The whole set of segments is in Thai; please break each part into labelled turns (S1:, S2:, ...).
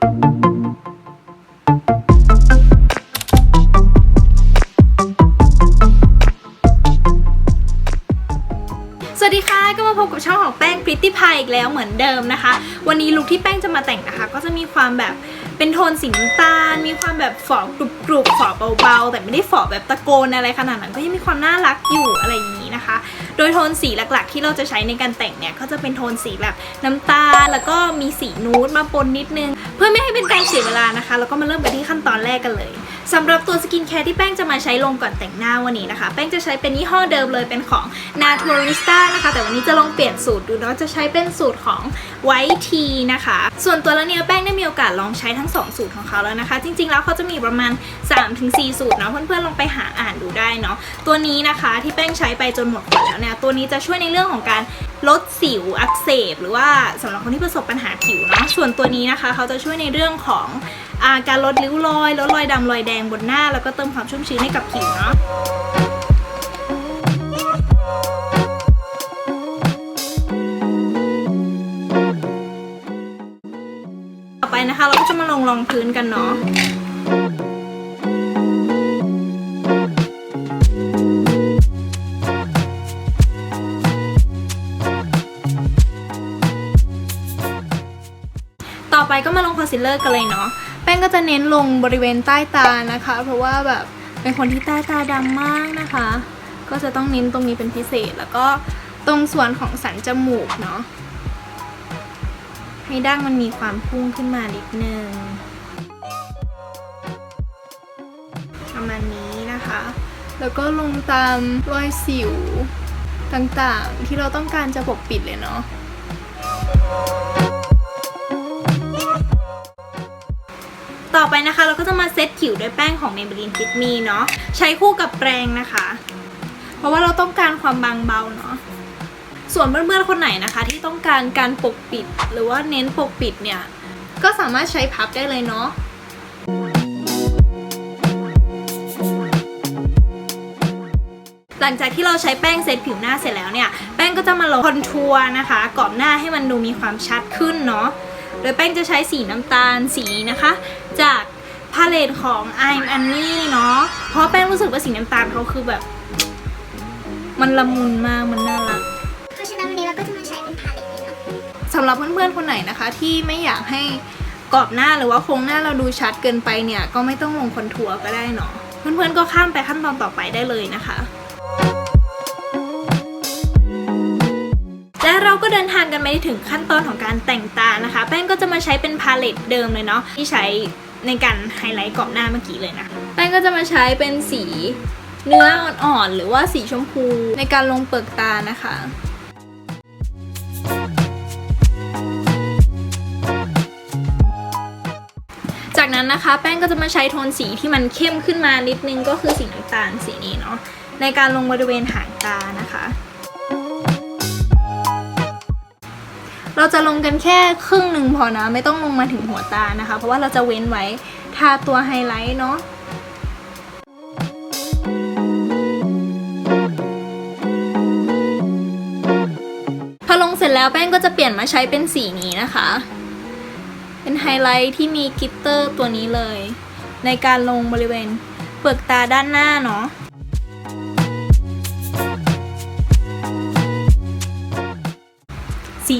S1: สวัสดีค่ะ ก็มาพบกับช่องของแป้ง Pretty Pie อีกแล้วเหมือนเดิมนะคะ วันนี้ลุคที่แป้งจะมาแต่งนะคะ ก็จะมีความแบบเป็นโทนสีน้ำตาล มีความแบบฝอกรุบกรุบฝอเบาๆ แต่ไม่ได้ฝอแบบตะโกนอะไรขนาดนั้นก็ยังมีความน่ารักอยู่อะไรอย่างนี้ นะคะ โดยโทนสีหลักๆ ที่เราจะใช้ในการแต่งเนี่ยก็จะเป็นโทนสีแบบน้ำตาลแล้วก็มีสีนูดมาปนนิดนึง เพื่อไม่ให้เป็นการเสียเวลานะคะ แล้วก็มาเริ่มกันที่ขั้นตอนแรกกันเลยสำหรับตัวสกินแคร์ที่แป้งจะมาใช้ลงก่อนแต่งหน้าวันนี้นะคะ แป้งจะใช้เป็นยี่ห้อเดิมเลยเป็นของ Naturalista นะคะ แต่วันนี้จะลองเปลี่ยนสูตรดูเนาะจะใช้เป็นสูตรของ White Tea นะคะ ส่วนตัวแล้วเนี่ยแป้งได้มีโอกาสลองใช้ทั้ง 2 สูตรของเขาแล้วนะคะ จริงๆ แล้วเขาจะมีประมาณ 3-4 สูตรเนาะเพื่อนๆลองไปหาอ่านดูได้เนาะตัวนี้นะคะที่แป้งใช้ไปจนหมดขวดแล้วเนี่ยตัวนี้จะช่วยในเรื่องของการลดสิวอักเสบ หรือว่าสำหรับคนที่ประสบปัญหาผิวเนาะส่วนตัวนี้นะคะ เขาจะช่วยในเรื่องของอาการลดริ้วรอยลดรอยดำรอยแดงบนหน้า แล้วก็เติมความชุ่มชื้นให้กับผิวเนาะต่อไปนะคะเราก็จะมาลงรองพื้นกันเนาะ ต่อไปก็มาลงคอนซีลเลอร์กันเลยเนาะ แป้งก็จะเน้นลงบริเวณใต้ตานะคะ เพราะว่าแบบเป็นคนที่ใต้ตาดำมากนะคะ ก็จะต้องเน้นตรงนี้เป็นพิเศษ แล้วก็ตรงส่วนของสันจมูกเนาะ ให้ดั้งมันมีความพุ่งขึ้นมานิดนึงประมาณนี้นะคะ แล้วก็ลงตามรอยสิวต่างๆ ที่เราต้องการจะปกปิดเลยเนาะ ต่อไปนะคะ เราก็จะมาเซตผิวด้วยแป้งของ Maybelline Fit Me เนาะใช้คู่กับแปรงนะคะ เพราะว่าเราต้องการความบางเบาเนาะส่วนเพื่อนๆคนไหนนะคะ ที่ต้องการการปกปิด หรือว่าเน้นปกปิดเนี่ย ก็สามารถใช้พับได้เลยเนาะหลังจากที่เราใช้แป้งเซตผิวหน้าเสร็จแล้วเนี่ย แป้งก็จะมาลงคอนทัวร์นะคะกรอบหน้าให้มันดูมีความชัดขึ้นเนาะโดยแป้งจะใช้สีน้ำตาลสีนะคะ จากพาเลตของ I'm Annie เนาะ เพราะแป้งรู้สึกว่าสีน้ำตาลเขาคือแบบ มันละมุนมาก มันน่ารัก
S2: เพราะฉะนั้นวันนี้เราก็จะมาใช้เป็นพาเลตนี้เนาะ
S1: สำหรับเพื่อนๆคนไหนนะคะ ที่ไม่อยากให้กรอบหน้าหรือว่าโครงหน้าเราดูชัดเกินไปเนี่ย ก็ไม่ต้องลงคอนทัวร์ก็ได้เนาะ เพื่อนๆก็ข้ามไปขั้นตอนต่อไปได้เลยนะคะ เดินทางกันไปถึงขั้นตอนของการแต่งตานะคะ แป้งก็จะมาใช้เป็นพาเลตเดิมเลยเนาะที่ใช้ในการไฮไลท์กรอบหน้าเมื่อกี้เลยนะ แป้งก็จะมาใช้เป็นสีเนื้ออ่อนๆ หรือว่าสีชมพูในการลงเปลือกตานะคะจากนั้นนะคะแป้งก็จะมาใช้โทนสีที่มันเข้มขึ้นมานิดนึงก็คือสีน้ำตาลสีนี้เนาะในการลงบริเวณหางตานะคะ เราจะลงกันแค่ครึ่งหนึ่งพอนะ ไม่ต้องลงมาถึงหัวตานะคะ เพราะว่าเราจะเว้นไว้ทาตัวไฮไลท์เนาะพอลงเสร็จแล้วแป้งก็จะเปลี่ยนมาใช้เป็นสีนี้นะคะ เป็นไฮไลท์ที่มีกิตเตอร์ตัวนี้เลย ในการลงบริเวณเปลือกตาด้านหน้าเนาะ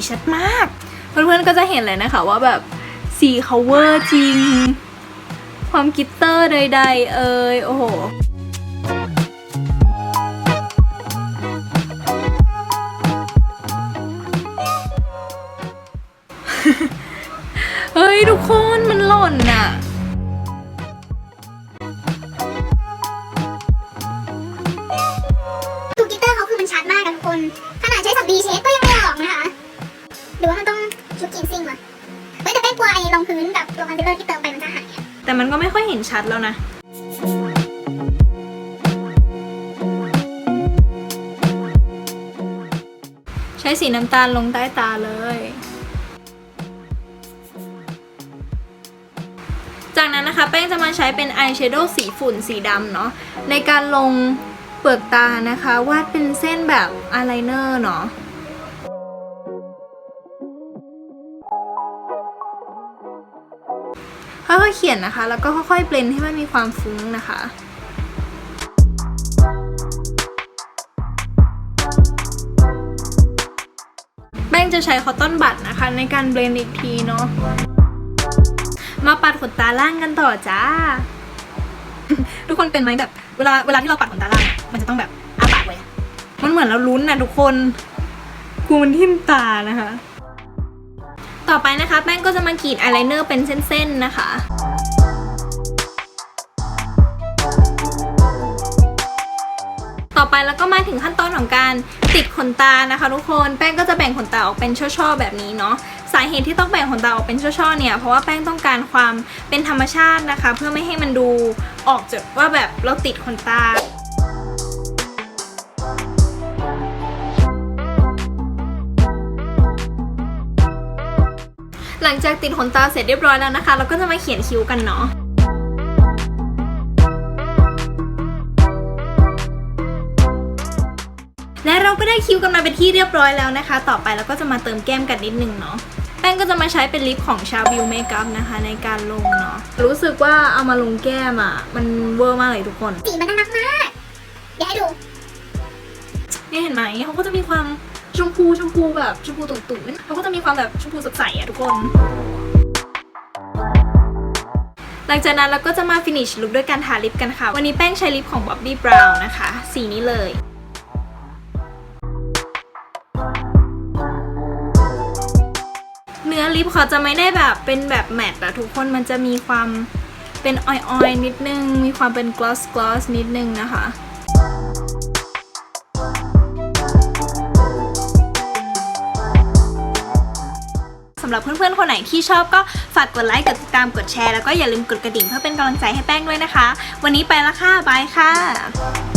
S1: ชัดมาก เพื่อนๆก็จะเห็นเลยนะคะว่าแบบสีเขาเวอร์จริง ความกิตเตอร์ใดๆ เอ่ยโอ้โหเฮ้ย ทุกคนมันหล่นน่ะ
S2: แต่มัน
S1: ก็ไม่ค่อยเห็นชัดแล้วนะใช้สีน้ำตาลลงใต้ตาเลย จากนั้นนะคะแป้งจะมาใช้เป็นอายแชโดว์สีฝุ่นสีดำเนาะในการลงเปลือกตานะคะ วาดเป็นเส้นแบบอายไลเนอร์เนาะ ค่อยๆเขียนนะคะ แล้วก็ค่อยๆเบลนให้มันมีความฟุ้งนะคะแป้งจะใช้คอตตอนบัดนะคะ ในการเบลนอีกทีเนาะมาปัดขนตาล่างกันต่อจ้า ทุกคนเป็นไหมแบบ เวลาเวลาที่เราปัดขนตาล่าง มันจะต้องแบบอ้าปากเลยมันเหมือนเราลุ้นนะทุกคนกลัวมันทิ่มตานะคะ ต่อไปนะคะ แป้งก็จะมากรีดอายไลเนอร์เป็นเส้นๆนะคะต่อไปแล้วก็มาถึงขั้นตอนของการติดขนตานะคะ ทุกคนแป้งก็จะแบ่งขนตาออกเป็นช่อๆแบบนี้เนาะสาเหตุที่ต้องแบ่งขนตาออกเป็นช่อๆเนี่ยเพราะว่าแป้งต้องการความเป็นธรรมชาตินะคะ เพื่อไม่ให้มันดูออกจากว่าแบบเราติดขนตา หลังจากติดขนตาเสร็จเรียบร้อยแล้วนะคะ เราก็จะมาเขียนคิ้วกันเนาะและเราก็ได้คิ้วกันมาเป็นที่เรียบร้อยแล้วนะคะ ต่อไปเราก็จะมาเติมแก้มกันนิดนึงเนาะแป้งก็จะมาใช้เป็นลิปของชาบิวเมคอัพนะคะ ในการลงเนาะรู้สึกว่าเอามาลงแก้มอะ่ะ มันเวอร์มากเลยทุกคน
S2: สีมันน่ารักมาก เดี๋ยวให้ดู
S1: นี่เห็นไหมเขาก็จะมีความ ชมพูชมพูแบบชมพูตุ่นๆเขาก็จะมีความแบบชมพูสดใสอะทุกคน หลังจากนั้นเราก็จะมาฟินิชลุคด้วยการทาลิปกันค่ะ วันนี้แป้งใช้ลิปของ Bobbi Brown นะคะ สีนี้เลยเนื้อลิปเขาจะไม่ได้แบบเป็นแบบแมตต์อะทุกคนมันจะมีความเป็นออยๆนิดนึง มีความเป็นกลอสกลอสนิดนึงนะคะำหรับเพื่อนๆ คนไหนที่ชอบก็ฝากกดไลค์ กดติดตาม กดแชร์ แล้วก็อย่าลืมกดกระดิ่งเพื่อเป็นกำลังใจให้แป้งด้วยนะคะ วันนี้ไปละค่ะ บายค่ะ